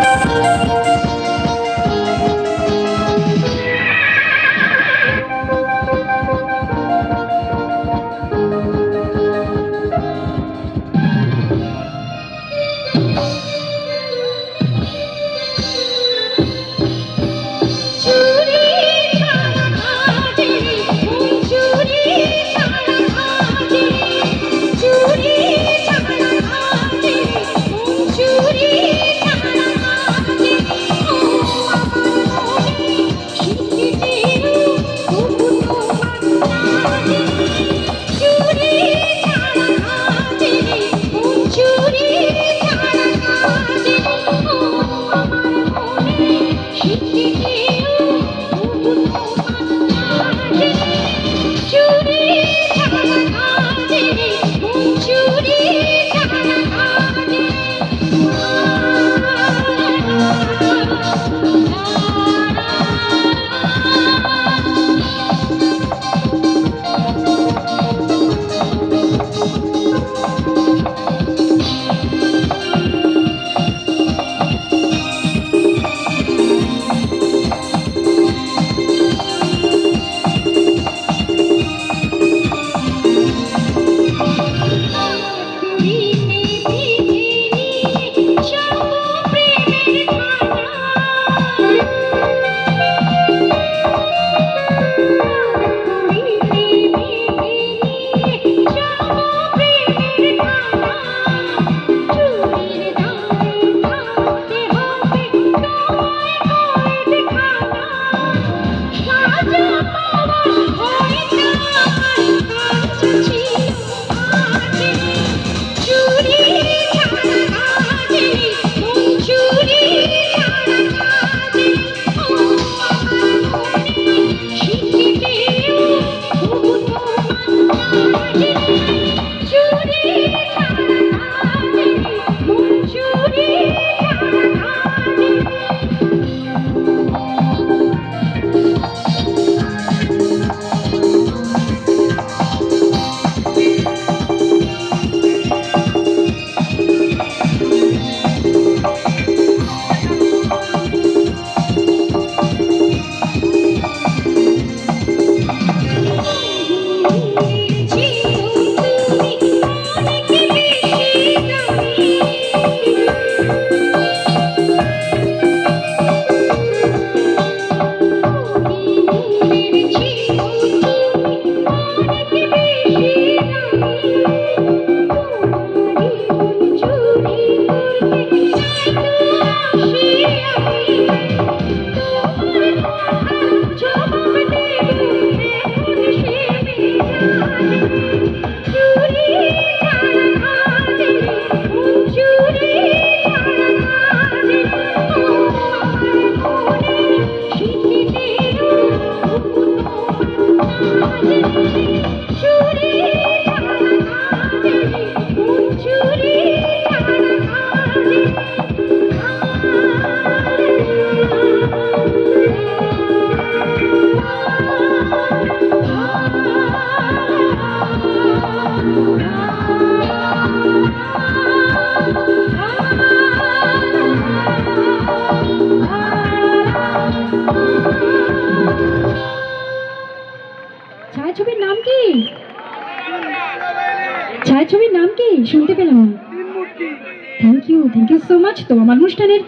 Música ছায়াছবির নাম কি? ছায়াছবির নাম কি? শুনতে পেলাম না। Thank you thank you so much তো আমার অনুষ্ঠানের